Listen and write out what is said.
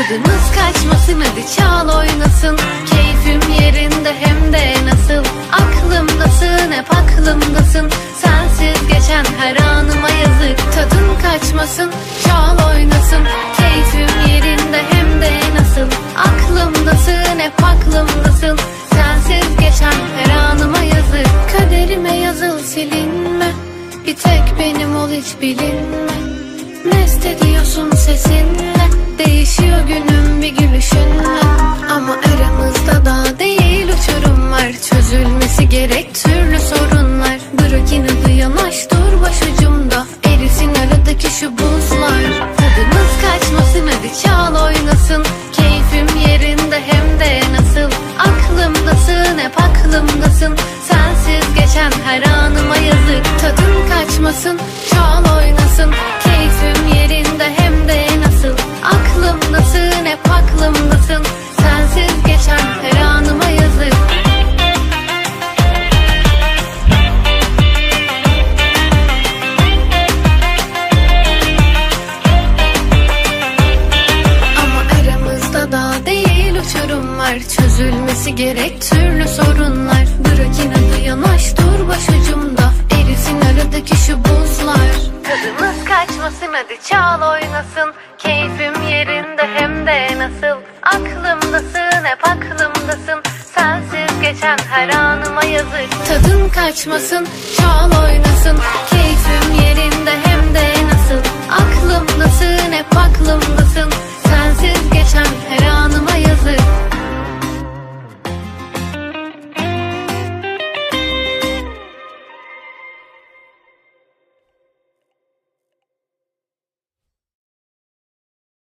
Tadımız kaçmasın hadi çal oynasın. Keyfim yerinde hem de nasıl? Aklımdasın hep aklımdasın. Sensiz geçen her anıma yazık. Tadın kaçmasın çal oynasın. Keyfim yerinde hem de nasıl? Aklımdasın hep aklımdasın. Sensiz geçen her anıma yazık. Kaderime yazıl silinme. Bir tek benim ol hiç bilinme. Mest ediyorsun sesinle. Değişiyor Aklımdasın hep aklımdasın Sensiz geçen her anıma yazık. Tadın kaçmasın. Çal var Çözülmesi gerek türlü sorunlar. Bırak inadı yanaş dur başucumda Erisin aradaki şu buzlar. Tadımız kaçmasın hadi çal oynasın. Keyfim yerinde hem de nasıl? Aklımdasın hep aklımdasın. Sensiz geçen her anıma yazık. Tadın kaçmasın çal oynasın